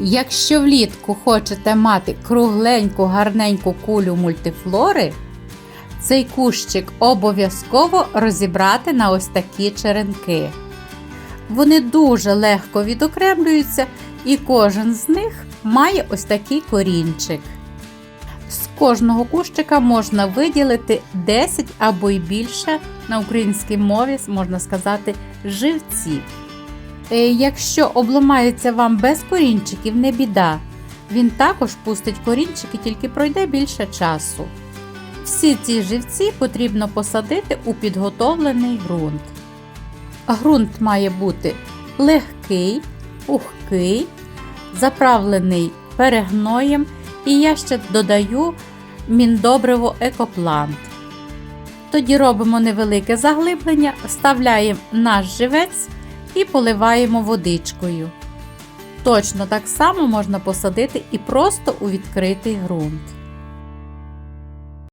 Якщо влітку хочете мати кругленьку гарненьку кулю мультифлори, цей кущик обов'язково розібрати на ось такі черенки. Вони дуже легко відокремлюються, і кожен з них має ось такий корінчик. З кожного кущика можна виділити 10 або й більше на українській мові, можна сказати, живців. Е, Якщо обламається вам без корінчиків, не біда. Він також пустить корінчики, тільки пройде більше часу. Всі ці живці потрібно посадити у підготовлений ґрунт. Ґрунт має бути легкий, пухкий, заправлений перегноєм, і я ще додаю міндобриво екоплант. Тоді робимо невелике заглиблення, вставляємо наш живець і поливаємо водичкою. Точно так само можна посадити і просто у відкритий ґрунт.